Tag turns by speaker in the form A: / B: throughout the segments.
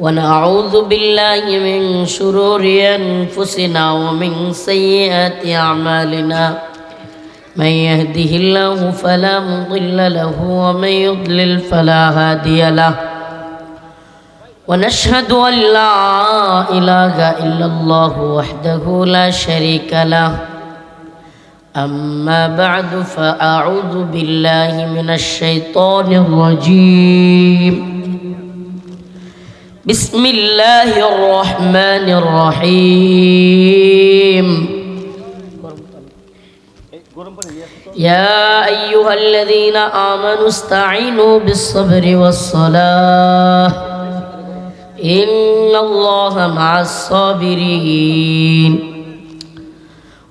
A: ونعوذ بالله من شرور أنفسنا ومن سيئات أعمالنا. من يهده الله فلا مضل له ومن يضلل فلا هادي له. ونشهد أن لا إله إلا الله وحده لا شريك له. أما بعد فأعوذ بالله من الشيطان الرجيم. بسم الله الرحمن الرحيم. يا أيها الذين آمنوا استعينوا بالصبر والصلاة. إن الله مع الصابرين.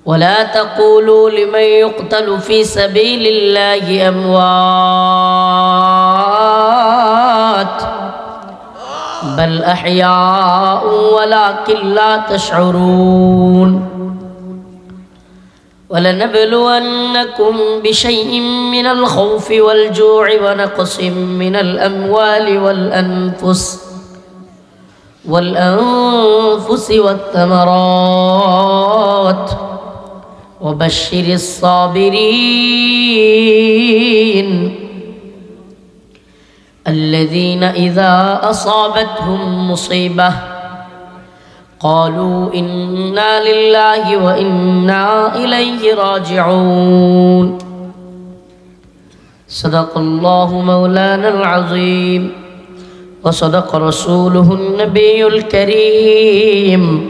A: ولا تقولوا لمن يقتل في سبيل الله أموات. بل أحياء ولكن لا تشعرون ولنبلونكم بشيء من الخوف والجوع ونقص من الأموال والأنفس والأنفس والثمرات وبشر الصابرين الذين إذا أصابتهم مصيبة قالوا إنا لله وإنا إليه راجعون. صدق الله مولانا العظيم. وصدق رسوله النبي الكريم.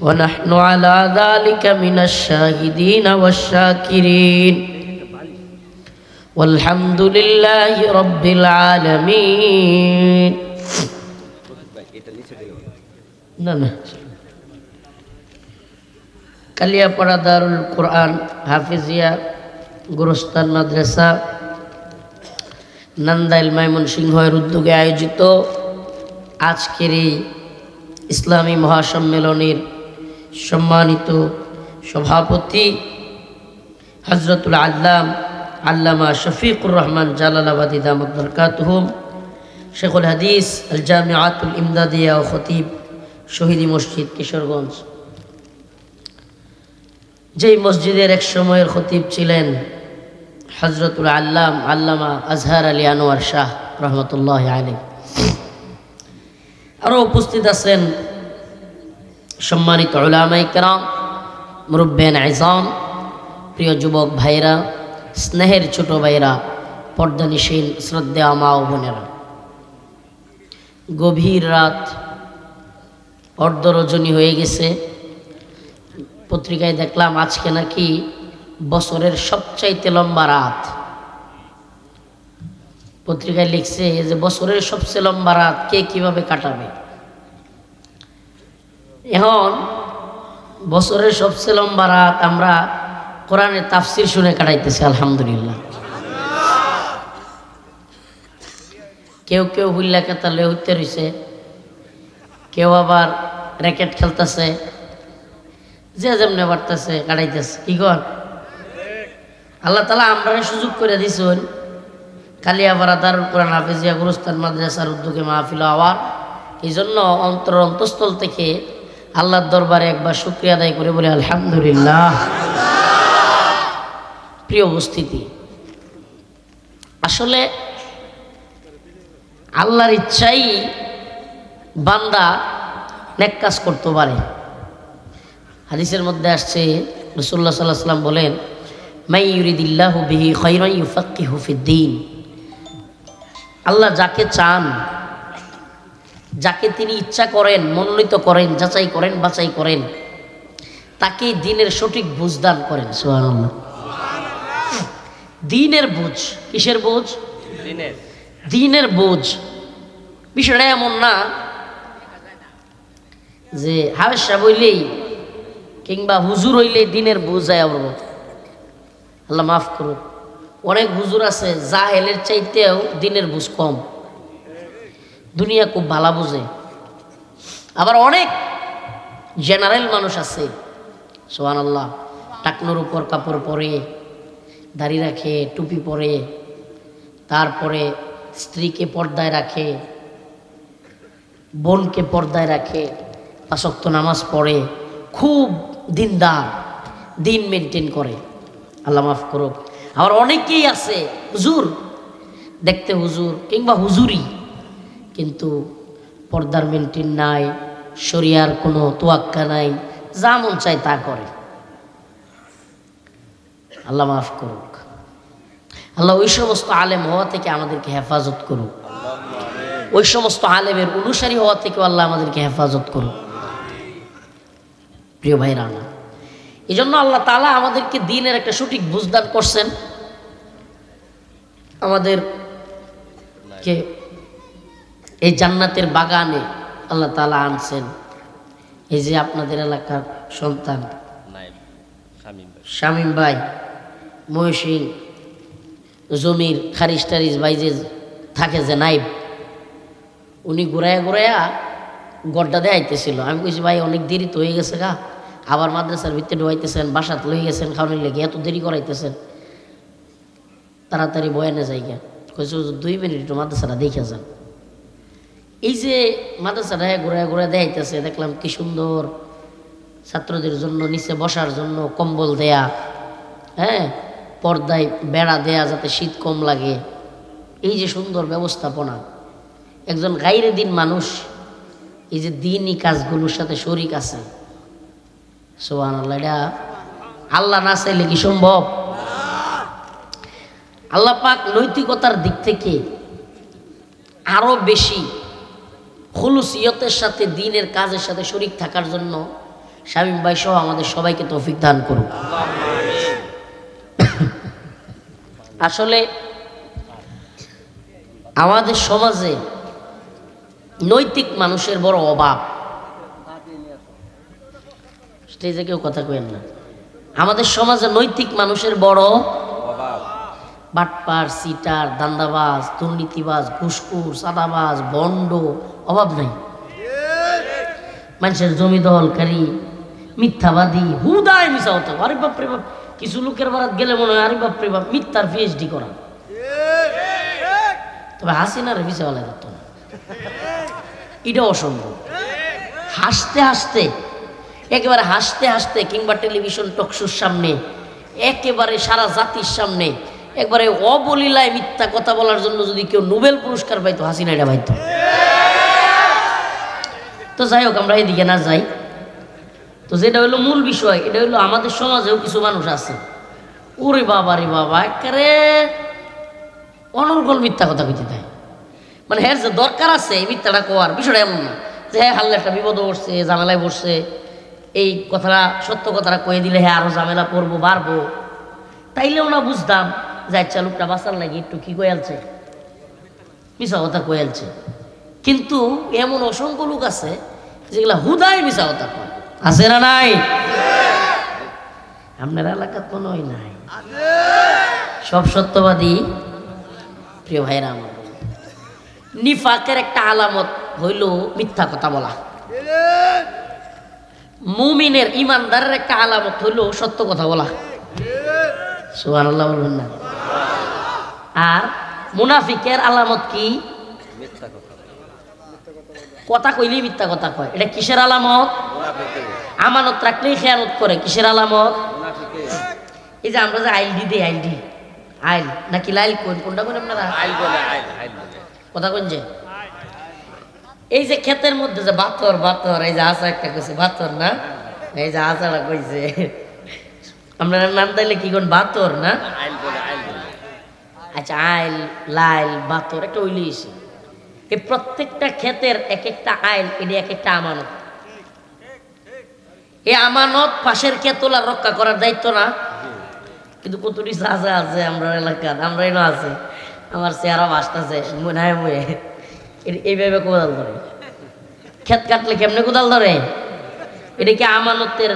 A: ونحن على ذلك من الشاهدين والشاكرين. والحمد لله رب العالمين না না কালিয়াপাড়া দারুল কোরআন হাফিজিয়া গুরস্তান মাদ্রাসা নান্দাইল মাইমন সিংহের উদ্যোগে আয়োজিত আজকের এই ইসলামী মহাসম্মেলনের সম্মানিত সভাপতি হজরতুল আল্লাম আল্লামা শফিকুর রহমান জালালাবাদী দামদ বরকাতহুম। শেখুল হাদিস আল জামিয়াতুল ইমদাদিয়া ও খতিব, শহীদি মসজিদ, কিশোরগঞ্জ। যেই মসজিদের এক সময়ের খতিব ছিলেন হজরতুল আল্লাম, আল্লামা আজহার আলী আনোয়ার শাহ রহমতুল্লাহ আলী আরও উপস্থিত আছেন সম্মানিত ওলামাই কেরাম, মুরব্বেন আইজাম, প্রিয় যুবক ভাইরা স্নেহের ছোট ভাইরা পর্দানিশীল শ্রদ্ধা মা ও বোনেরা। গভীর রাত অর্ধরজনী হয়ে গেছে। পত্রিকায় দেখলাম আজকে নাকি বছরের সবচাইতে লম্বা রাত। পত্রিকায় লিখছে যে বছরের সবচেয়ে লম্বা রাত কে কীভাবে কাটাবে। এখন বছরের সবচেয়ে লম্বা রাত আমরা কোরআনের তাফসির শুনে কাটাইতেছে, আলহামদুলিল্লাহ। কেউ কেউ হুল্লা কেতালে হইতে রয়েছে কেউ আবার র্যাকেট খেলতেছে, যে যেমনে বাড়তেছে, কাটাইতেছে। কি কর আল্লাহ তালা আমরা সুযোগ করে দিছুন কালিয়াপাড়া দারুল কোরআন হাফিজিয়া গুরুস্তান মাদ্রাসার উদ্যোগে মাহফিল আওয়ার এই জন্য অন্তর অন্তঃস্থল থেকে আল্লাহর দরবারে একবার শুক্রিয়া আদায় করে বলে আলহামদুলিল্লাহ। প্রিয় উপস্থিতি। আসলে আল্লাহর ইচ্ছাই বান্দা নেক কাজ করতে পারে। হাদিসের মধ্যে আসছে রসুল্লাহ সাল্লাহ সাল্লাম বলেন, মাই ইউরিদিল্লাহ বিহি খৈরাই ইউফাক্কি হুফিদ্দিন আল্লাহ যাকে চান, যাকে তিনি ইচ্ছা করেন, মনোনীত করেন, যাচাই করেন, বাছাই করেন তাকে দিনের সঠিক বুঝ দান করেন সোহানুল্লাহ দিনের বুঝ। কিসের বোঝ? দিনের। দিনের বোঝ। বিষয়টা এমন না যে হাবেশা বইলেই কিংবা হুজুর হইলে দিনের বুঝ যায় আমার আল্লাহ মাফ করুন অনেক হুজুর আছে জাহেলের চাইতেও দিনের বুঝ কম। দুনিয়া খুব ভালা বুঝে। আবার অনেক জেনারেল মানুষ আছে সোহান আল্লাহ টাকনোর উপর কাপড় পরে দাড়ি রাখে, টুপি পরে, তারপরে স্ত্রীকে পর্দায় রাখে, বোনকে পর্দায় রাখে পাশক্ত নামাজ পড়ে, খুব দিনদার, দিন মেনটেন করে। আল্লাহ মাফ করুক। আবার অনেকেই আছে, হুজুর, দেখতে হুজুর কিংবা হুজুরি, কিন্তু পর্দার মেনটেন নাই, শরিয়ার কোনো তোয়াক্কা নাই, যা মন চায় তা করে। আল্লাহ মাফ করুক। আল্লাহ ওই সমস্ত আলেম হওয়া থেকে আমাদেরকে হেফাজত করুক। ওই সমস্ত আলেমের অনুসারী হওয়া থেকে আল্লাহ আমাদেরকে হেফাজত করুক। প্রিয় ভাইরা আমার এই জন্য আল্লাহ তালা আমাদেরকে দিনের একটা সঠিক বুঝদান করছেন। আমাদের কে? এই জান্নাতের বাগানে আল্লাহ তালা আনছেন। এই যে আপনাদের এলাকার সন্তান
B: শামিম ভাই
A: মহসিন জমির খারিজ টারিজ ভাই যে থাকে যে নাইব উনি ঘুরাইয়া ঘুরাইয়া গড্ডা দিয়ে আইতেছিল। আমি কইছি ভাই অনেক দেরি তো হয়ে গেছে গা। আবার মাদ্রাসার ভিতরে ঢুকাইতেছেন বাসাত লই গেছেন খাওয়ানোর লেগে এত দেরি করাইতেছেন। তাড়াতাড়ি বয়ানে যাই কইছে হুজুর, দুই মিনিট একটু মাদ্রাসাটা দেখে যান। এই যে মাদ্রাসাটা ঘুরায় ঘুরায় দেখাইতেছে দেখলাম কি সুন্দর। ছাত্রদের জন্য নিচে বসার জন্য কম্বল দেয়া। হ্যাঁ? পর্দায় বেড়া দেয়া যাতে শীত কম লাগে। এই যে সুন্দর ব্যবস্থাপনা। একজন গাইরে দিন মানুষ, এই যে দিনই কাজগুলোর সাথে শরিক আছে। সোহান আল্লাহ এটা আল্লাহ না চাইলে কি সম্ভব? আল্লাহ পাক নৈতিকতার দিক থেকে আরও বেশি খুলুসিয়তের সাথে, দিনের কাজের সাথে শরিক থাকার জন্য শামীম ভাই সহ আমাদের সবাইকে তৌফিক দান করুন আসলে আমাদের সমাজে নৈতিক মানুষের বড় অভাব। স্টেজে কেউ কথা কেন না। আমাদের সমাজে নৈতিক মানুষের বড় বাটপার, সিটার, দান্দাবাজ, দুর্নীতিবাজ ঘুসখুর সাদাবাজ বন্ড, অভাব নাই। মানুষের জমি দখলকারী মিথ্যাবাদী, হুদায় মিশা হতো আরে বাপরে বাপ, কিছু লোকের বারাত গেলে মনে হয়, আরে বাপরে বাপ, মিথ্যার পিএইচডি করা। তবে হাসিনার মিশা বলা যেত না। এটা অসম্ভব। হাসতে হাসতে, একেবারে হাসতে হাসতে কিংবা টেলিভিশন টকশোর সামনে, একেবারে সারা জাতির সামনে, একবারে অবলীলায় মিথ্যা কথা বলার জন্য যদি কেউ নোবেল পুরস্কার পাইতো, হাসিনা এটা পাইতো। তো যাই হোক, আমরা এদিকে না যাই। তো যেটা হলো মূল বিষয়, এটা হলো আমাদের সমাজেও কিছু মানুষ আছে। ওরে বাবা রে বাবা, একেবারে অনর্গল মিথ্যা কথা কইতে দেয়। মানে হ্যাঁ যে দরকার আছে, এই মিথ্যাটা কোয়ার বিষয়টা এমন না। যে হ্যাঁ হাল্লা একটা বিপদ বসছে ঝামেলায় বসছে এই কথাটা, সত্য কথাটা কয়ে দিলে হ্যাঁ আরও ঝামেলা পড়ব বাড়বো। তাইলেও না বুঝতাম যে আচ্ছা লোকটা বাঁচার লাগে, একটু কি কয়ালছে মিশা কথা কয়ালছে কিন্তু এমন অসংখ্য লোক আছে যেগুলা হুদায় মিশা কথা কয়। আছে না নাই? আপনার এলাকার কোনো নাই। সব সত্যবাদী। প্রিয় ভাইরা আমার। নিফাকের একটা আলামত হইল মিথ্যা কথা বলা। মুমিনের ইমানদারের একটা আলামত হইল সত্য কথা বলা। সুহান আল্লাহ বলবেন না। আর মুনাফিকের আলামত কি?
B: কথা
A: কইলেই মিথ্যা কথা কয়। এটা কিসের আলামত? আমানত রাখলেই খেয়ানত করে। কিসের আলামত? এই যে আমরা যে আইল দি দিই আইল দি। আইল নাকি লাইল কোন? কোনটা কোন আপনারা?
B: আইল বলে আইল আইল বলে।
A: কথা কোন যে? এই যে ক্ষেতের মধ্যে যে বাতর বাতর এই যে আসা একটা কইছে বাতর না? এই যে আসাটা কইছে। আপনারা নাম তাইলে কি কোন? বাতর না?
B: আইল বলে আইল
A: আচ্ছা আইল লাইল বাতর একটা ওইলি এই প্রত্যেকটা ক্ষেতের এক একটা আইল এটি এক একটা আমানত। এই আমানত পাশের ক্ষেতলা রক্ষা করার দায়িত্ব না। কিন্তু কতটি সাজা আছে আমরা এলাকার? আমরা এনে আছে। আমার চেহারা বাসতেছে মনে হয় এইভাবে কোদাল ধরে। ক্ষেত কাটলে কেমনে কোদাল ধরে? এটা কি আমানতের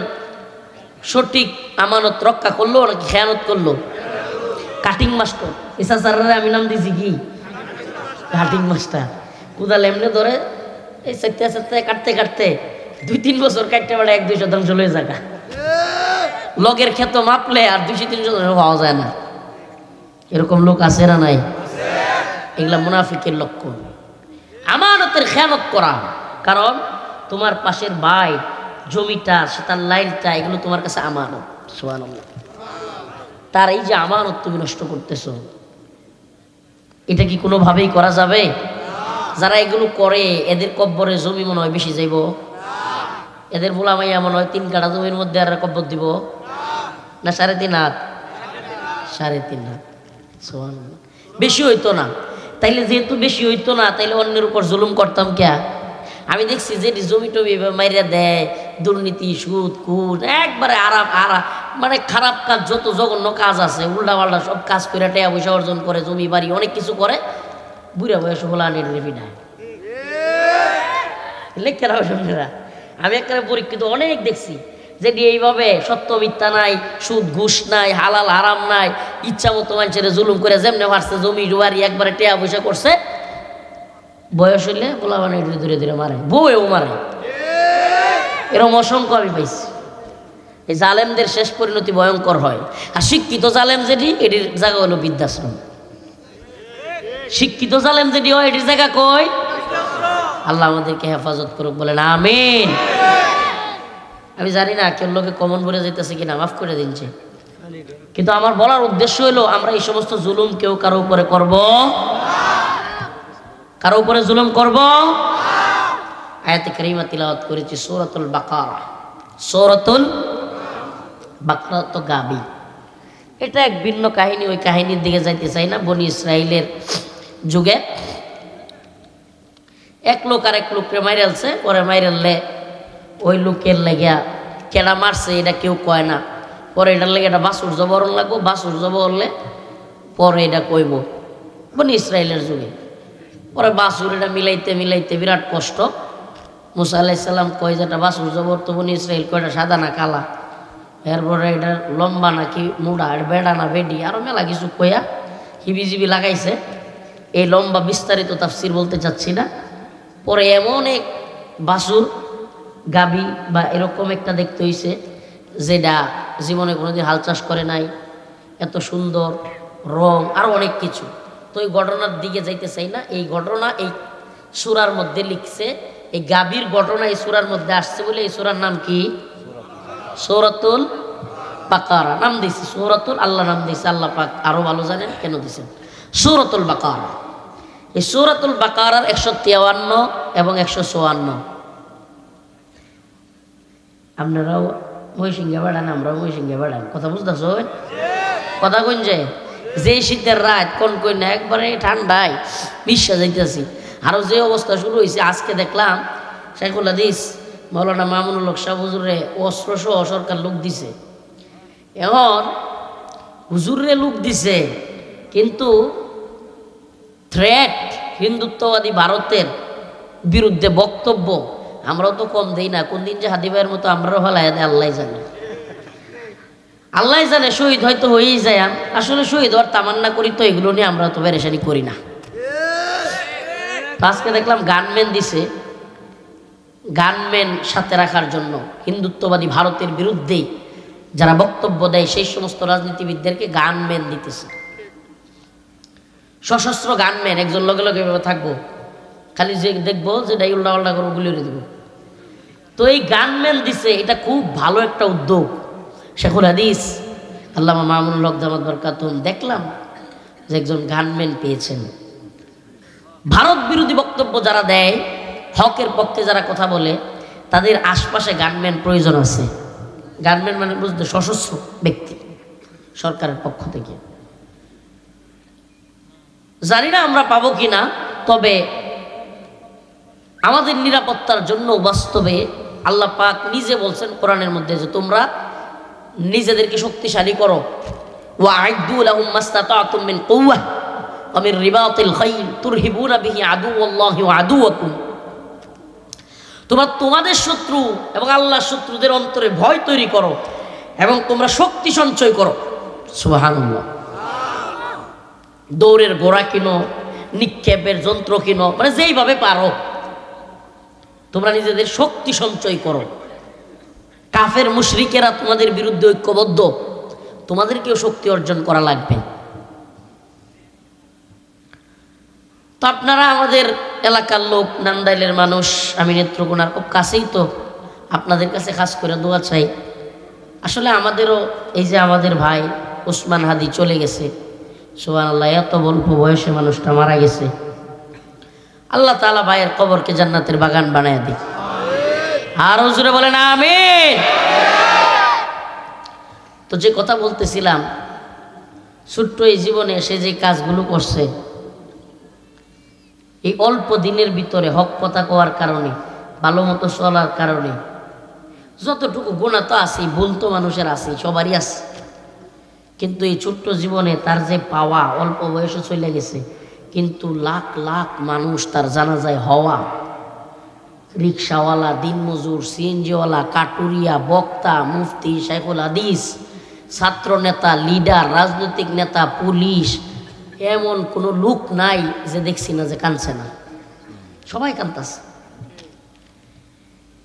A: সঠিক আমানত রক্ষা করল নাকি খেয়ানত করল? কাটিং মাস্টার, এসা স্যারের আমি নাম দিছি কি? Cutting master. কোদাল এমনি ধরে এই সত্যি সত্যি কাটতে কাটতে দুই তিন বছর কাটতে পারে এক দুই শতাংশ লয়ে জায়গা লগের ক্ষেত মাপলে আর দুইশো তিনশো পাওয়া যায় না। এরকম লোক আছে না নাই? এগুলা মুনাফিকের লক্ষণ। আমানতের খেয়ানত করা। কারণ তোমার পাশের ভাই, জমিটা, সে তার লাইনটা, এগুলো তোমার কাছে আমানত। সুবহানাল্লাহ। তার এই যে আমানত তুমি নষ্ট করতেছ, এটা কি কোনোভাবেই করা যাবে? যারা এগুলো করে, এদের কব্বরে জমি মনে হয় বেশি যাইব? এদের ভোলামাইয়া মনে হয় তিন কাঠা জমির মধ্যে আর কব্বর দিব? না, সাড়ে তিন হাত? সাড়ে তিন হাত। বেশি হইতো না। তাইলে যেহেতু বেশি হইতো না, তাইলে অন্যের উপর জুলুম করতাম কে? আমি দেখছি যে জমি টমি মাইরা দেয়, দুর্নীতি, সুদ কুদ একবারে আরাম আরাম মানে খারাপ কাজ, যত জঘন্য কাজ আছে উল্টা পাল্টা সব কাজ করে টাকা পয়সা অর্জন করে, জমি বাড়ি অনেক কিছু করে বুড়া বয়স রেবি নাই সন্ধ্যেরা আমি একটা পরীক্ষিত, অনেক দেখছি যে এইভাবে সত্য মিথ্যা নাই, সুদ, ঘুষ নাই, হালাল, হারাম নাই, ইচ্ছা মতো মানুষের জুলুম করে যেমনে মারছে, জমি জুয়ারি একবারে টেয়া পয়সা করছে। বয়স হইলে বলা মানে ধীরে ধীরে মারে, বউয়েও মারে। এরকম অসংখ্য আমি পাইছি। এই জালেমদের শেষ পরিণতি ভয়ঙ্কর হয়। আর শিক্ষিত জালেম যেটি, এটির জায়গা হলো বৃদ্ধাশ্রম। শিক্ষিত জালেম যেটি হয়, এটির জায়গা কই? আল্লাহ আমাদেরকে হেফাজত করুক, বলেন আমিন। আমি জানি না, কেউ লোকে কমন বলে যেতেছে কিনা, মাফ করে দিনছে কিন্তু আমার বলার উদ্দেশ্য হলো, আমরা এই সমস্ত জুলুম কেউ কারও উপরে করব? কারও উপরে জুলুম করব? আয়াতে করিমা তিলাওয়াত করেছি, সূরাতুল বাকারা। সূরাতুল বাকরা তো গাবি। এটা এক ভিন্ন কাহিনী, ওই কাহিনীর দিকে যাইতে চাই না, বনি ইসরায়েলের যুগে। এক লোক আর এক লোককে মাইরালছে, পরে মাইরাললে ওই লোকের লেগিয়া কেডা মারছে, এটা কেউ কয় না। পরে এটার লেগে এটা বাসুর জবরণ লাগবো বাসুর জবরলে পরে এটা কইব। বনি ইসরায়েলের যুগে। পরে বাসুর এটা মিলাইতে মিলাইতে বিরাট কষ্ট। মুসা আলাইসাল্লাম কয় যেটা বাসুর জবর তো বনি ইসরায়েল কয়টা, সাদা না কালা? এরপরে এটা লম্বা নাকি মুড়া এটা বেড়া না বেডি আরও মেলা কিছু কয়া হিবিজিবি লাগাইছে। এই লম্বা বিস্তারিত তাফসির বলতে চাচ্ছি না। পরে এমন এক বাসুর, গাবি বা এরকম একটা দেখতে হইছে, যেটা জীবনে কোনোদিন হাল চাষ করে নাই, এত সুন্দর, রং আরও অনেক কিছু। তো এই ঘটনার দিকে যাইতে চাই না। এই ঘটনা এই সুরার মধ্যে লিখছে, এই গাবির ঘটনা এই সুরার মধ্যে আসছে বলে এই সুরার নাম কি? সৌরাতুল বাকারা। নাম দিয়েছি সৌরাতুল, আল্লাহ নাম দিয়েছে আল্লাহ পাক আরও ভালো জানেন কেন দিয়েছেন সৌরাতুল বাকারা। এই সৌরাতুল বাকারার একশো তেয়ান্ন এবং একশো চুয়ান্ন। আপনারাও মহিসিংহে বাড়ান, আমরাও মহিসিংহে বাড়ান। কথা বুঝতেছ? কথা কইন যে যে শীতের রাত, কোন কই না, একবারে ঠান্ডায় বিশ্বাস যাইতেছি। আরও যে অবস্থা শুরু হয়েছে আজকে দেখলাম শেখুল হাদিস, মৌলানা মামুনুল শাহ হুজুরে অস্ত্র সহ সরকার লোক দিছে। এখন হুজুরে লোক দিছে, কিন্তু থ্রেট হিন্দুত্ববাদী ভারতের বিরুদ্ধে বক্তব্য, আমরাও তো কম দেই না, কোন দিন যে হাদিবাইয়ের মতো আমরাও হলাই আল্লাহ জানে। আল্লাহ জানে শহীদ হয়তো হয়েই যায় আসলে শহীদ হওয়ার তামান্না করি তো এগুলো নিয়ে আমরা তো বেরেশানি করি না। আজকে দেখলাম গানম্যান দিছে গানম্যান সাথে রাখার জন্য হিন্দুত্ববাদী ভারতের বিরুদ্ধেই যারা বক্তব্য দেয়, সেই সমস্ত রাজনীতিবিদদেরকে গানম্যান দিতেছে। সশস্ত্র গানম্যান একজন লগে লগে থাকব। খালি যে দেখব যে ডাই উল্টা পাল্টা করব গুলিয়ে দেবো। তো এই গানম্যান দিছে, এটা খুব ভালো একটা উদ্যোগ। শেখুল হাদিস, আল্লামা মামুনুল হক জামাত বরকাতুম দেখলাম যে একজন গানম্যান পেয়েছেন। ভারত বিরোধী বক্তব্য যারা দেয়, হকের পক্ষে যারা কথা বলে, তাদের আশপাশে গানম্যান প্রয়োজন আছে। গানম্যান মানে বুঝতে সশস্ত্র ব্যক্তি, সরকারের পক্ষ থেকে। জানি না আমরা পাবো কি না তবে আমাদের নিরাপত্তার জন্য বাস্তবে আল্লাহ পাক নিজে বলছেন কোরআনের মধ্যে যে তোমরা নিজেদেরকে শক্তিশালী করো। ওয়া আইদু লাহুম মাস্তাতাতুম মিন কুওয়াহ ওয়া মিন রিবাতিল খাইল তুরহিবুনা বিহি আদুওয়াল্লাহি ওয়া আদুওয়াকুম। তোমরা তোমাদের শত্রু এবং আল্লাহর শত্রুদের অন্তরে ভয় তৈরি করো এবং তোমরা শক্তি সঞ্চয় করো। সুবহানাল্লাহ। দৌড়ের গোড়া কিনো, নিক্ষেপের যন্ত্র কিনো মানে যেইভাবে পারো। তোমরা নিজেদের শক্তি সঞ্চয় করো। কাফের মুশরিকেরা তোমাদের বিরুদ্ধে ঐক্যবদ্ধ। তোমাদেরকেও শক্তি অর্জন করা লাগবে। তো আপনারা আমাদের এলাকার লোক, নান্দাইলের মানুষ, আমি নেত্রকোনার খুব কাছেই তো। আপনাদের কাছে খাস করে দোয়া চাই। আসলে আমাদেরও, এই যে আমাদের ভাই ওসমান হাদি চলে গেছে। সোহান আল্লাহ এত অল্প বয়সে মানুষটা মারা গেছে। আল্লাহ তালা ভাইয়ের কবরকে জান্নাতের বাগান বানায় দিক। আর হুজুরে বলেন আমি তো যে কথা বলতেছিলাম, ছোট্ট এই জীবনে সে যে কাজগুলো করছে, এই অল্প দিনের ভিতরে হক কথা কোয়ার কারণে, ভালো মতো চলার কারণে, যতটুকু গুণা তো আছেই, ভুল তো মানুষের আছে সবারই আছে। কিন্তু এই ছোট্ট জীবনে তার যে পাওয়া অল্প বয়সে চলে গেছে, কিন্তু লাখ লাখ মানুষ তার জানা যায় হওয়া, রিক্সাওয়ালা, দিনমজুর, সিএনজিওয়ালা, কাটুরিয়া, বক্তা, মুফতি শাইখুল হাদিস, ছাত্র নেতা, লিডার, রাজনৈতিক নেতা, পুলিশ, এমন কোনো লোক নাই যে দেখছি না যে কানছে না। সবাই কান্তাছে।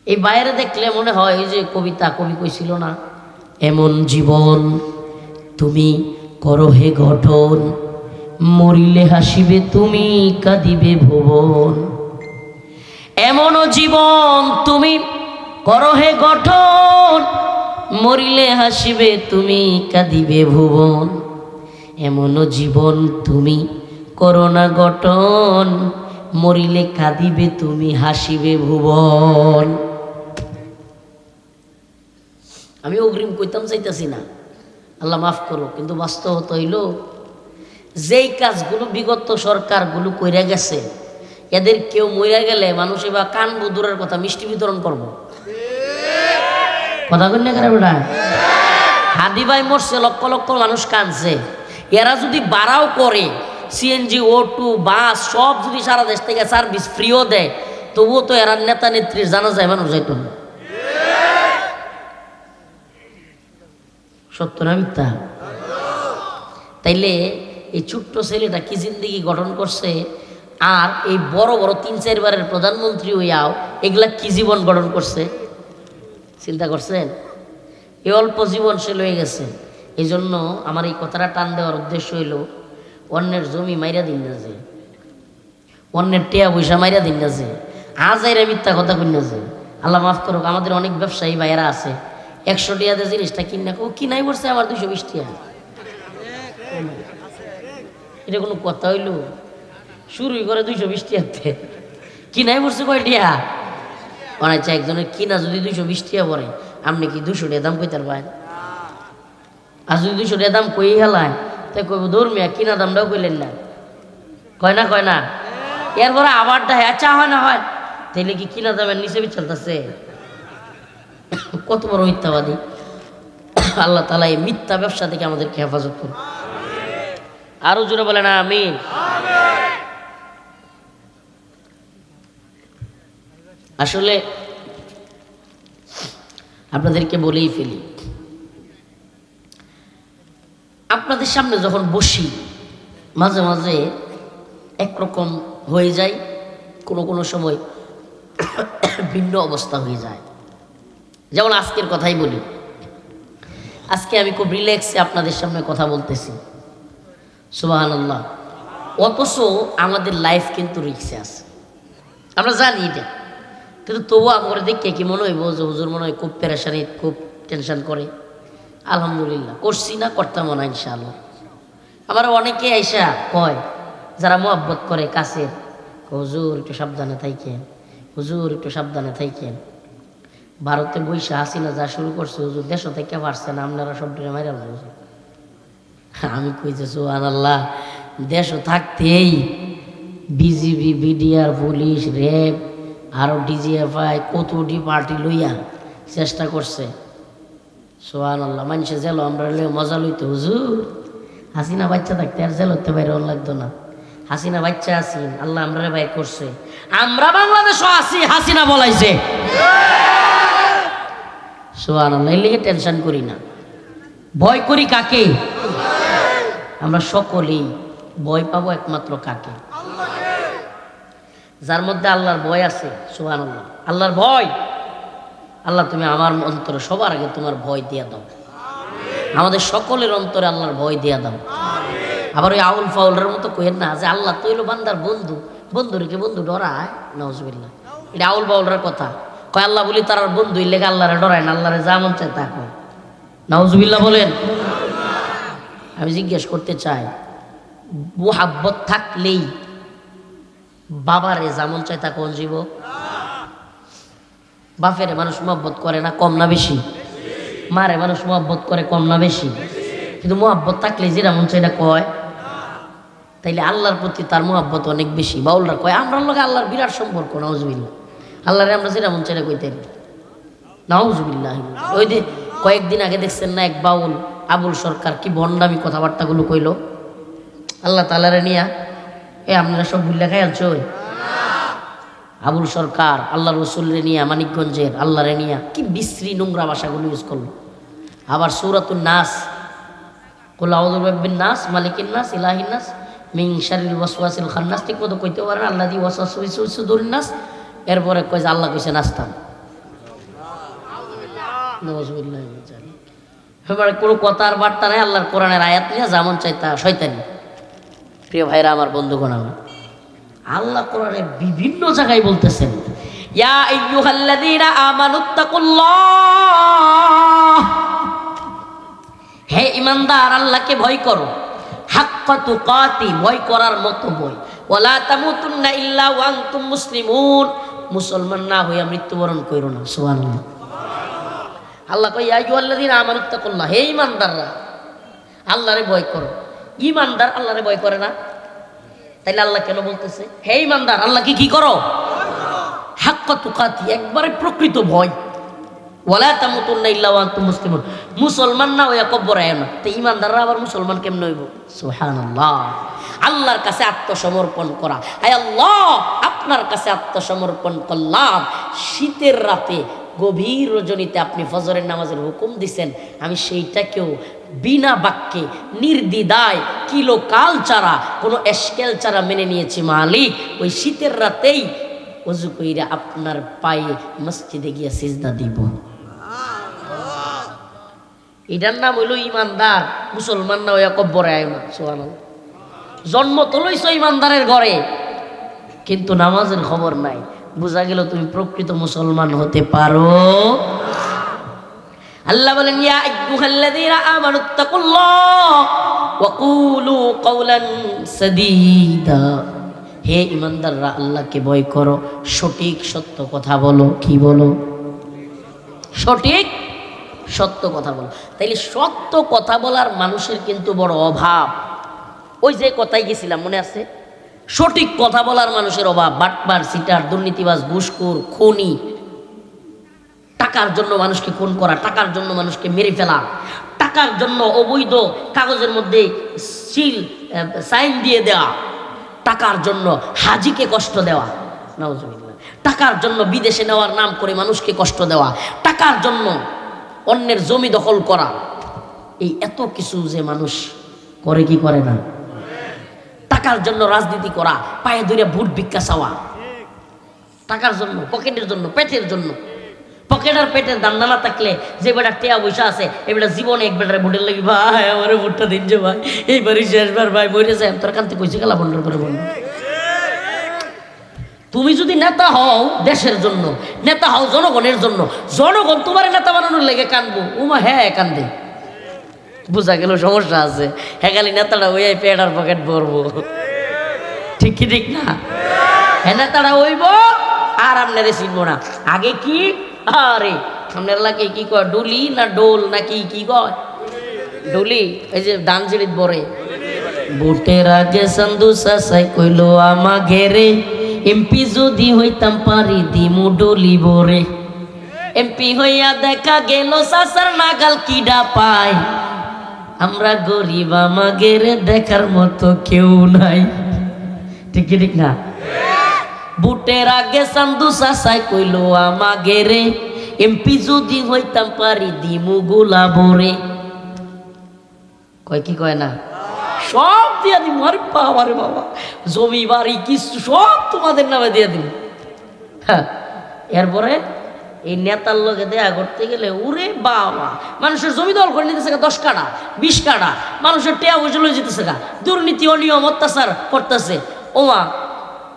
A: এই বাইরে দেখলে মনে হয় যে কবিতা কবি কইছিল না, এমন জীবন তুমি করো হে গঠন। মরিলে হাসিবে তুমি, কাঁদিবে ভুবন। এমন জীবন তুমি করো হে গঠন, মরিলে হাসিবে তুমি, কাঁদিবে ভুবন। এমন জীবন তুমি করো না গঠন, মরিলে কাঁদিবে তুমি, হাসিবে ভুবন। আমি অগ্রিম কইতাম চাইতাছি না। আল্লাহ মাফ করো কিন্তু বাস্তবতা হইল, যেই কাজগুলো বিগত সরকারগুলো কইরা গেছে, এদের কেউ মইরা গেলে মানুষ এবার কান বুদুরের কথা মিষ্টি বিতরণ করব। কথা না কেন বেটা? হাদি ভাই মরছে, লক্ষ লক্ষ মানুষ কানছে এরা যদি বাড়াও করে সিএনজি ও টু বাস, সব যদি সারা দেশ থেকে সার্ভিস ফ্রিও দেয়, তবুও তো এরা নেতা নেত্রীর জানা যায় মানুষ যাইতো না। সত্য না মিথ্যা? তাইলে এই ছোট্ট ছেলেটা কি জিন্দগি গঠন করছে? আর এই বড় বড় তিন চারবারের প্রধানমন্ত্রী হইয়াও এগুলা কি জীবন গঠন করছে? চিন্তা করছেন? এই অল্প জীবন সে লয়ে গেছে। এই জন্য আমার এই কথাটা টান দেওয়ার উদ্দেশ্য হইল, অন্যের জমি মাইরা দিন না যে। অন্যের টেয়া পয়সা মাইরা দিন না যে। আজ মিথ্যা কথা কই না যে। আল্লাহ মাফ করুক, আমাদের অনেক ব্যবসায়ী ভাইয়েরা আছে। একশো টিয়াতে জিনিসটা কিনা ও কিনাই পড়ছে আমার দুশো বিশ টিয়া এটা কোনো কথা হইল? শুরুই করে দুইশো বিশ টিয়াতে কিনাই পড়ছে কয় টিয়া অনেক একজনের কিনা যদি দুইশো বিশ টিয়া পড়ে, আপনি কি দুশো টাকা দাম কইতার পায় আর যদি দুশো টাকা দাম কই হেলায়, তাই কইব ধর্মিয়া কিনা দামটাও কইলেন না। কয় না কয় না? এরপরে আবারটা হ্যাঁ চা হয় না, হয়। তাইলে কি কিনা দামের নিচে চলতেছে কত বড় মিথ্যাবাদী। আল্লাহ তালা এই মিথ্যা ব্যবসা থেকে আমাদেরকে হেফাজত করুন। আরও জোরে বলে না আমিন। আসলে আপনাদেরকে বলেই ফেলি, আপনাদের সামনে যখন বসি, মাঝে মাঝে একরকম হয়ে যায়, কোনো কোনো সময় ভিন্ন অবস্থা হয়ে যায়। যেমন আজকের কথাই বলি। আজকে আমি খুব রিল্যাক্সে আপনাদের সামনে কথা বলতেছি। সুবাহান আল্লাহ অথচ আমাদের লাইফ কিন্তু রিক্সে আছে। আমরা জানি এটা। কিন্তু তবুও আমার দেখে কি মনে হইব যে হুজুর মনে হয় খুব পেরেশানি খুব টেনশন করে। আলহামদুলিল্লাহ। করছি না, করতাম না ইনশাআল্লাহ। আমার অনেকে আইসা কয়, যারা মোহাব্বত করে কাছের, হুজুর, একটু সাবধানে থাইকেন। হুজুর, একটু সাবধানে থাইকেন। ভারতে বৈশা হাসিনা যা শুরু করছে, হুজুর, দেশ থেকে পারছে না, আপনারা সব ডেরে মাইরা হুজুর আমি কইছে সোহান আল্লাহ দেশও থাকতেই বিজিবি, বিডিআর, পুলিশ র্যাব আরও ডিজিএফআই, কতটি পার্টি লইয়া চেষ্টা করছে। সোহান আল্লাহ মানুষে জেল, আমরা মজা লইতে, হুজুর। হাসিনা বাচ্চা থাকতে আর জেল হতে বাইরে লাগতো না। হাসিনা বাচ্চা আছি, আল্লাহ আমরা বাইর করছে। আমরা বাংলাদেশও আছি, হাসিনা বলাইছে। টেনশন করি না। ভয় করি কাকে? আমরা সকলেই ভয় পাবো একমাত্র কাকে? যার মধ্যে আল্লাহর ভয় আছে সুহান আল্লাহ আল্লাহর ভয়? আল্লাহ, তুমি আমার অন্তরে সবার আগে তোমার ভয় দিয়া দাও। আমাদের সকলের অন্তরে আল্লাহর ভয় দিয়া দাও। আবার ওই আউল ফাউলের মতো কইেন না যে আল্লাহ তৈল বান্দার বন্ধু। বন্ধু রেখে বন্ধু ডরায়? নজবিল্লা এটা আউল বাউলের কথা। কয়, আল্লাহ বলি তার বন্ধু লেগে আল্লাহরে ডরায় না, আল্লাহরে যা মন চায় তা কয়। বলেন, আমি জিজ্ঞেস করতে চাই, মোহাব্বত থাকলেই বাবারে যেমন চায় তা কোন জীব? বাপেরে মানুষ মোহাব্বত করে না, কম না বেশি। মারে মানুষ মোহাব্বত করে কম না বেশি। কিন্তু মোহাব্বত থাকলে যেটা মন এটা কয়। তাইলে আল্লাহর প্রতি তার মোহাব্বত অনেক বেশি। বাউলরা কয় আমরা লোক আল্লাহর বিরাট সম্পর্ক নাউজবিল্লা আল্লাহরে আমরা যেটা মন চাই কইতেন নাউজবিল্লাহ। ওই যে কয়েকদিন আগে দেখছেন না এক বাউল, আবুল সরকার কি ভণ্ডামি কথাবার্তাগুলো কইল? আল্লাহ তালারে নিয়া, এ, আপনারা সব ভুল লেখাই আলছো আবুল সরকার আল্লাহ রসুলরে নিয়া, মানিকগঞ্জের আল্লাহরে নিয়া, কি বিশ্রী নোংরা ভাষাগুলো ইউজ করল। আবার সৌরাতুল নাস কোলাউদ্দিন নাস, মালিকিন নাস, ইলাহিন নাস মিং শারিল ওয়াসওয়াসিল খান্নাস, ঠিক মতো কইতে পারেন আল্লাহ দি ওয়াসওয়াসুদুর নাস এরপরে যে আল্লাহ কইছে নাস্তাম নওয়াজুবিল্লাহ এবারে কোনো কথার বার্তা নাই, আল্লাহর কোরআনের আয়াত নিয়ে যেমন চাই তা শয়তানি। প্রিয় ভাইরা, আমার বন্ধুগণ, আমার। আল্লাহ কোরআনের বিভিন্ন জায়গায় বলতেছেন, ইয়া আইয়ুহাল্লাযীনা আমানুত্তাকুল্লাহ হে ইমানদার, আল্লাহকে ভয় করো। হাক্কা তুকাতি, ভয় করার মতো ভয়। ওয়ালা তামুতুন্না ইল্লা ওয়া আনতুম মুসলিমুন। মুসলমান না হইয়া মৃত্যুবরণ করো না, সুবহানাল্লাহ। আল্লাহ কই আমানুত্তা করল হে ইমানদাররা, আল্লাহরে ভয় করো। ইমানদার আল্লাহরে ভয় করে না? তাইলে আল্লাহ কেন বলতেছে? হে ইমানদার আল্লাহকে কি করো? হাক্কা তুকাতি, একবারে প্রকৃত ভয়। ওয়ালা তামুতুন্না ইল্লা ওয়া মুসলিমুন। মুসলমান না হইয়া কব্বর আয় না। তো ইমানদাররা আবার মুসলমান কেমন হইব? সুবহানাল্লাহ। আল্লাহর কাছে আত্মসমর্পণ করা। হায় আল্লাহ, আপনার কাছে আত্মসমর্পণ করলাম। শীতের রাতে গভীর রজনীতে আপনি ফজরের নামাজের হুকুম দিছেন। আমি সেইটাকেও বিনা বাক্যে, নির্দ্বিধায় কিলো কাল চারা কোনো এসকেল চারা মেনে নিয়েছি মালিক। ওই শীতের রাতেই অজু কইরা আপনার পায়ে মসজিদে গিয়া সিজদা দিব। এটার নাম হইল ইমানদার। মুসলমান না হইয়া কব্বরে আয় না সোহান জন্ম তো লইছ ইমানদারের ঘরে, কিন্তু নামাজের খবর নাই। বোঝা গেল তুমি প্রকৃত মুসলমান হতে পারো। আল্লাহ বলেন, ইয়া আইয়ুহাল্লাযীনা আমানুত্তাকুল্লাহ ওয়া কুলু কওলান সাদীদা। হে ইমানদাররা, আল্লাহকে ভয় করো। সঠিক সত্য কথা বলো, কি বলো? সঠিক সত্য কথা বলো। তাইলে সত্য কথা বলার মানুষের কিন্তু বড় অভাব। ওই যে কথাই গেছিলাম, মনে আছে? সঠিক কথা বলার মানুষের অভাব। বাটবার সিটার, দুর্নীতিবাজ, ঘুষখোর, খনি। টাকার জন্য মানুষকে খুন করা, টাকার জন্য মানুষকে মেরে ফেলা। টাকার জন্য অবৈধ কাগজের মধ্যে সিল সাইন দিয়ে দেওয়া। টাকার জন্য হাজিকে কষ্ট দেওয়া। নাউজুবিল্লাহ। টাকার জন্য বিদেশে নেওয়ার নাম করে মানুষকে কষ্ট দেওয়া। টাকার জন্য অন্যের জমি দখল করা। এই এত কিছু যে মানুষ করে কি করে না? টাকার জন্য রাজনীতি করা, পায়ে ধরে ভোট ভিক্ষা চাওয়া। টাকার জন্য, পকেটের জন্য, পেটের জন্য। পকেট আর পেটের না থাকলে যে বেটা টেয়া পয়সা আছে এ বেটা জীবনে এক বেটারে ভোটের লাগি, ভাই, আমার ভোটটা দিন যে, ভাই। এইবারই শেষবার, ভাই মরে যায় তোর কান্তি কইছে গেলা বন্ধ করে বন্ধ তুমি যদি নেতা হও দেশের জন্য, নেতা হও জনগণের জন্য, জনগণ তোমার নেতা বানানোর লেগে কানবো। উমা হ্যাঁ কান্দে। বোঝা গেল সমস্যা আছে। হ্যাঁ খালি নেতাটা ওই পেট আর পকেট ভরবো। ঠিক কি ঠিক না? হ্যাঁ নেতাটা ওইব, আর আপনারে চিনবো না। আগে কি? আরে আপনার লাগে কি কয়, ডুলি না ডোল না কি কি কয়? ডুলি, এই যে ডান জিরিত বরে। বুটের আগে সন্দু সাসাই কইলো আমা ঘেরে এমপি যদি হইতাম পারি দিমু ডলি বরে এমপি হইয়া দেখা গেল সাসার নাগাল কিডা পায়। আমরা গরিব, আমাগের দেখার মতো কেউ নাই। ঠিক ঠিক না? বুটের আগে সান্দু সাসাই কইলো, আমাগেরে এমপি যদি হইতাম পারি দিমু গোলা বরে কয় কি কয় না? সব দিয়ে দিব আরে বাবা রে বাবা। জমি, বাড়ি কিছু সব তোমাদের নামে দিয়ে দিব হ্যাঁ এরপরে এই নেতার লোকে দেয়া করতে গেলে, ওরে বাবা, মানুষের জমি দল করে নিতেছে গা, দশ কাটা বিশ কাটা মানুষের টেয়া বসে লয়ে যেতেছে গা, দুর্নীতি, অনিয়ম, অত্যাচার করতেছে। ওমা,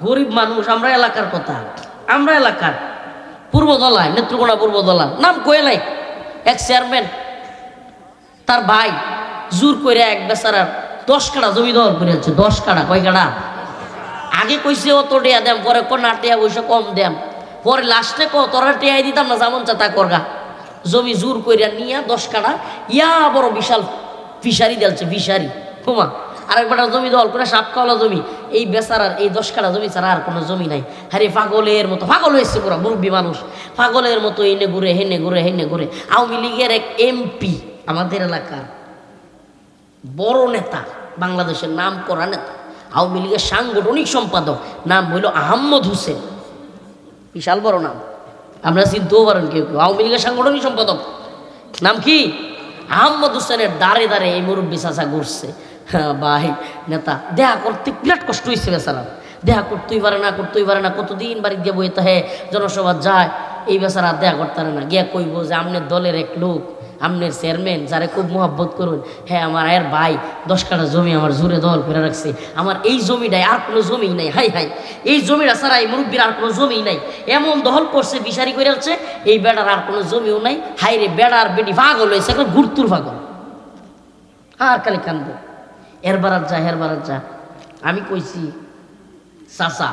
A: গরিব মানুষ, আমরা এলাকার কথা, আমরা এলাকার পূর্ব দলায় নেত্রকোনা পূর্ব দলা নাম কয়ে নাই, এক চেয়ারম্যান তার ভাই, জোর করে এক বেচারার দশ কাটা জমি দল করে দশ কাটা কয় কাটা আগে কইছে অত টেয়া দেম, পরে ক না টেয়া পয়সা কম দেম। পরে লাস্টে ক তোরা টেয়াই দিতাম না যেমন চাতা করগা জমি জোর কইরা নিয়া দশ কাটা ইয়া বড় বিশাল ফিশারি দেলছে ফিশারি। হুমা। আরেকবার জমি দল করে সাপ কাওলা জমি। এই বেচারার, এই দশ কাটা জমি ছাড়া আর কোনো জমি নাই। আরে পাগলের মতো, পাগল হয়েছে পুরা, মুরব্বী মানুষ। পাগলের মতো এনে ঘুরে, হেনে ঘুরে হেনে ঘুরে। আওয়ামী লীগের এক এমপি আমাদের এলাকার। বড় নেতা, বাংলাদেশের নাম করা নেতা, আওয়ামী লীগের সাংগঠনিক সম্পাদক, নাম হইল আহম্মদ হোসেন। বিশাল বড় নাম। আমরা চিনতেও পারেন কেউ কেউ। আওয়ামী লীগের সাংগঠনিক সম্পাদক। নাম কি? আহম্মদ হোসেনের দাঁড়ে দাঁড়ে এই মুরব্বী চাচা ঘুরছে। হ্যাঁ ভাই, নেতা, দেহা করতে বিরাট কষ্ট হয়েছে বেচারা দেহা করতেই পারে না, করতেই পারে না, কতদিন বাড়ি দিয়ে বইতে হে, জনসভা যায়। এই বেচারা দেখা করতে পারে না। গিয়া কইব যে আমনের দলের এক লোক আমনের চেয়ারম্যান, যারে খুব মোহাব্বত করুন হ্যাঁ আমার এর ভাই, দশ কাঠা জমি আমার জোরে দল করে রাখছে। আমার এই জমিটায় আর কোনো জমি নাই, হাই হাই। এই জমিটা ছাড়া এই মুরব্বীর আর কোনো জমি নাই। এমন দহল করছে, বিচারি করে আছে এই বেড়ার আর কোনো জমিও নাই। হাই রে বেড়ার বেটি পাগল হয়েছে, এখন গুরতুর পাগল। আর খালি কান্দ। এর বারাত যা হের বারাত যা। আমি কইছি, চাচা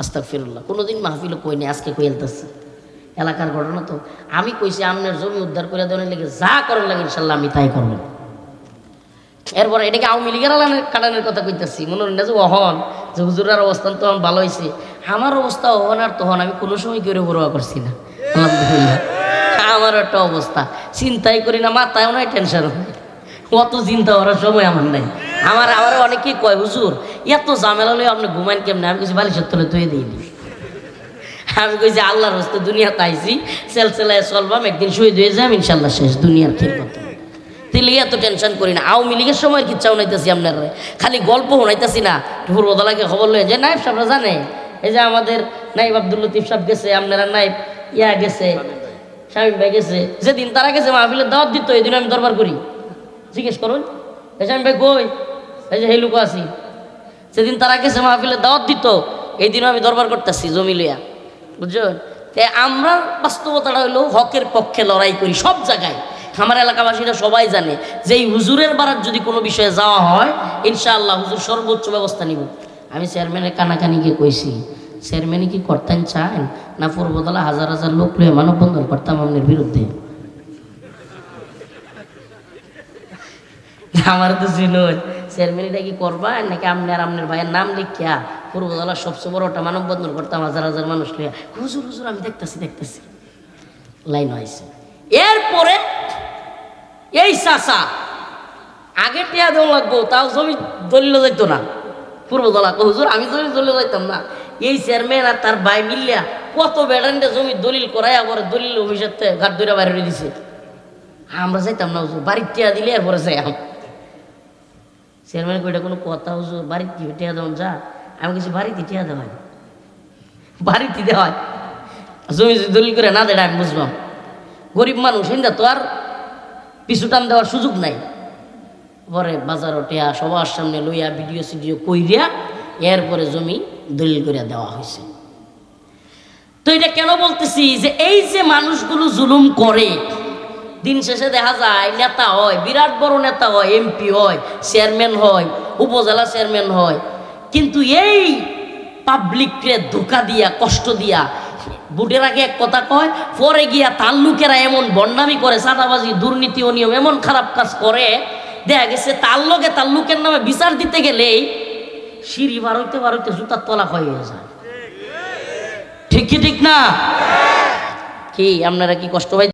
A: আস্তাক ফিরুল্লাহ কোনোদিন মাহফিল কই নাই, আজকে কই এলাকার ঘটনা তো। আমি কইছি আপনার জমি উদ্ধার করে দেওয়ার লেগে যা করার লাগে ইনশাল্লাহ আমি তাই করব। এরপর এটাকে আওয়ামী লীগের আলানের কাটানোর কথা কইতেছি। মনে হয় না যে অহন যে হুজুরার অবস্থান তখন ভালো হয়েছে আমার অবস্থা অহন আর তখন আমি কোনো সময় কেউ পরোয়া করছি না। আমার একটা অবস্থা। চিন্তাই করি না, মাথায়ও নাই টেনশন অত চিন্তা করার সময় আমার নাই। আমার আমার অনেকেই কয়, হুজুর, এত ঝামেলা হলে আপনি ঘুমাইন কেমনে? আমি কিছু বালিশের তলে তুই দিইনি আমি কই যে আল্লাহর হস্তে দুনিয়া তাইছি সেলসেলায় চলবাম, একদিন শহীদ হয়ে যাম, ইনশাল্লাহ শেষ, দুনিয়ার খেলবত তিলে এত টেনশন করি না, আওয়ামী লীগের সময় কিচ্ছা শোনাইতেছি আপনার, খালি গল্প শোনাইতেছি না। পূর্বদলাকে খবর লয়ে যে নাইব সাহেবরা জানে, এই যে আমাদের নাইব আব্দুল লতিফ সাহেব গেছে, আপনারা নাইব ইয়া গেছে, শামীম ভাই গেছে, যেদিন তারা গেছে মাহফিলের দাওয়াত দিত, এই দিন আমি দরবার করি। জিজ্ঞেস করুন, এই শামীম ভাই কই? এই যে হেলুকো আছি। সেদিন তারা গেছে মাহফিলের দাওয়াত দিত, এই দিনও আমি দরবার করতেছি, জমি লইয়া। বুঝছেন তাই আমরা বাস্তবতাটা হলো হকের পক্ষে লড়াই করি সব জায়গায়। আমার এলাকাবাসীরা সবাই জানে যে এই হুজুরের বারাত যদি কোনো বিষয়ে যাওয়া হয়, ইনশাআল্লাহ হুজুর সর্বোচ্চ ব্যবস্থা নিব। আমি চেয়ারম্যানের কানাকানি গিয়ে কইছি, চেয়ারম্যানে কি করতেন চান? না পূর্বতলা হাজার হাজার লোক লয়ে মানববন্ধন করতাম আপনার বিরুদ্ধে? আমার তো ছিল চেয়ারম্যান কি করবা, নাকি আপনি আর আপনার ভাইয়ের নাম লিখিয়া পূর্বতলা সবচেয়ে বড় ওটা মানববন্ধন করতাম, হাজার হাজার মানুষ লিয়া হুজুর হুজুর, আমি দেখতেছি দেখতেছি। লাইন হয়েছে। এরপরে এই চাষা আগে টিয়া দেওয়া লাগবো, তাও জমি দলিল যাইত না। পূর্বতলা কো হুজুর, আমি জমি দলিল যাইতাম না। এই চেয়ারম্যান আর তার ভাই মিলিয়া কত বেড়ান্ডে জমি দলিল করাই আবার দলিল অভিষেকতে ঘাট ধরে বাইরে দিছে। আমরা যাইতাম না, হুজুর, বাড়ির টিয়া দিলে এরপরে যাই চেয়ারম্যান কইটা কোনো কথা হুজুর, বাড়িতে টিয়া দেওয়া যা আমি কিছু বাড়িতে টিয়া দেওয়াই বাড়িতে দেওয়াই জমি যদি দলিল করে না দেয়, আমি বুঝবাম গরিব মানুষ, হিন্দা তো আর পিছু টান দেওয়ার সুযোগ নাই। পরে বাজার টিয়া সবার সামনে লইয়া ভিডিও সিডিও কইরিয়া এরপরে জমি দলিল করে দেওয়া হয়েছে তো এটা কেন বলতেছি যে এই যে মানুষগুলো জুলুম করে দিন শেষে দেখা যায়, নেতা হয়, বিরাট বড় নেতা হয়, এমপি হয়, চেয়ারম্যান হয়, উপজেলা চেয়ারম্যান হয়। কিন্তু এই পাবলিককে ধোকা দিয়া, কষ্ট দিয়া বুটের আগে এক কথা কয়, পরে গিয়া তার লোকেরা এমন বন্ডামি করে, চাঁদাবাজি, দুর্নীতি অনিয়ম এমন খারাপ কাজ করে, দেখা গেছে তার লোকে তার লোকের নামে বিচার দিতে গেলেই সিঁড়ি বারোইতে বারোইতে জুতার তলা হয়ে যায়। ঠিক কি ঠিক না? কি, আপনারা কি কষ্ট পাই